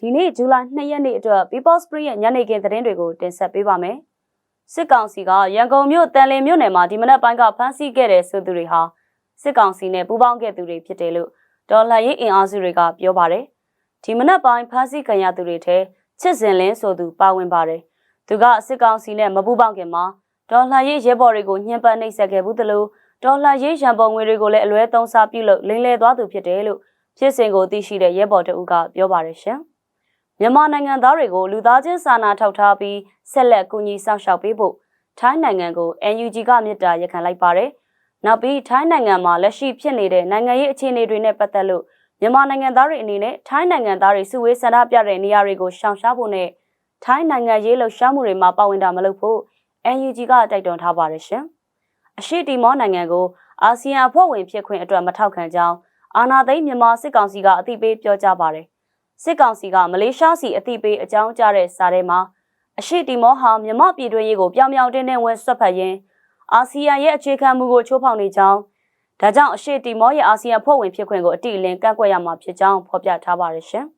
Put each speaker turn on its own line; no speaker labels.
ဒီနေ့ဇူလိုင်2ရက်နေ့အတွက် People Spring ရဲ့ညနေခင်းသတင်းတွေကိုတင်ဆက်ပေးပါမယ်။စစ်ကောင်စီကရန်ကုန်မြို့တန်လင်းမြို့နယ်မှာဒီမနက်ပိုင်းကဖမ်းဆီးခဲ့တဲ့ဆိုသူတွေဟာစစ်ကောင်စီနဲ့ပူးပေါင်းခဲ့သူတွေဖြစ်တယ်လို့ဒေါ်လာရေးအင်အားစုတွေကပြောပါတယ်။ဒီမနက်ပိုင်းဖမ်းဆီးခံရသူတွေထဲချစ်စင်လင်းဆိုသူပါဝင်ပါတယ်။သူကစစ်ကောင်စီနဲ့မပူးပေါင်းခင်မှာဒေါ်လာရေးရဲဘော်တွေကိုညှဉ်းပန်းနှိပ်စက်ခဲ့ဘူးသလိုဒေါ်လာရေးရန်ပုံငွေတွေကိုလည်းအလွဲသုံးစားပြုလုပ်လိမ်လည်သွားသူဖြစ်တယ်လို့ဖြစ်စဉ်ကိုသိရှိတဲ့ရဲဘော်တအုပ်ကပြောပါတယ်ရှင်။ မြန်မာနိုင်ငံသားတွေကိုလူသားချင်းစာနာထောက်ထားပြီးဆက်လက်ကူညီဆောင်ရှောက်ပေးဖို့ထိုင်းနိုင်ငံကို NUG ကမြစ်တာရက်ခံလိုက်ပါတယ်။နောက်ပြီးထိုင်းနိုင်ငံမှာလက်ရှိဖြစ်နေတဲ့နိုင်ငံရေးအခြေအနေတွေနဲ့ပတ်သက်လို့မြန်မာနိုင်ငံသားတွေအနေနဲ့ထိုင်းနိုင်ငံသားတွေစုဝေးဆန္ဒပြတဲ့နေရာတွေကိုရှောင်ရှားဖို့နဲ့ထိုင်းနိုင်ငံရေးလှုပ်ရှားမှုတွေမှာပါဝင်တာမလုပ်ဖို့ NUG ကတိုက်တွန်းထားပါတယ်ရှင်။အရှိတီမောနိုင်ငံကိုအာဆီယံအဖွဲ့ဝင်ဖြစ်ခွင့်အတွက်မထောက်ခံကြောင်းအာနာသိန်းမြန်မာစစ်ကောင်စီကအသိပေးပြောကြားပါတယ်။ စစ်ကောင်စီကမလေးရှားစီအသိပေးအကြောင်းကြားတဲ့စာထဲမှာအရှိတီမောဟာမြမပြည်တွင်းရေးကိုပြောင်ပြောင်တင်းတင်းဝင်ဆွတ်ဖက်ရင်းအာဆီယံရဲ့အခြေခံမူကိုချိုးဖောက်နေကြောင်းဒါကြောင့်အရှိတီမောရဲ့အာဆီယံဖွဲ့ဝင်ဖြစ်ခွင့်ကိုအတိအလင်းကန့်ကွက်ရမှာဖြစ်ကြောင်းဖော်ပြထားပါတယ်ရှင်။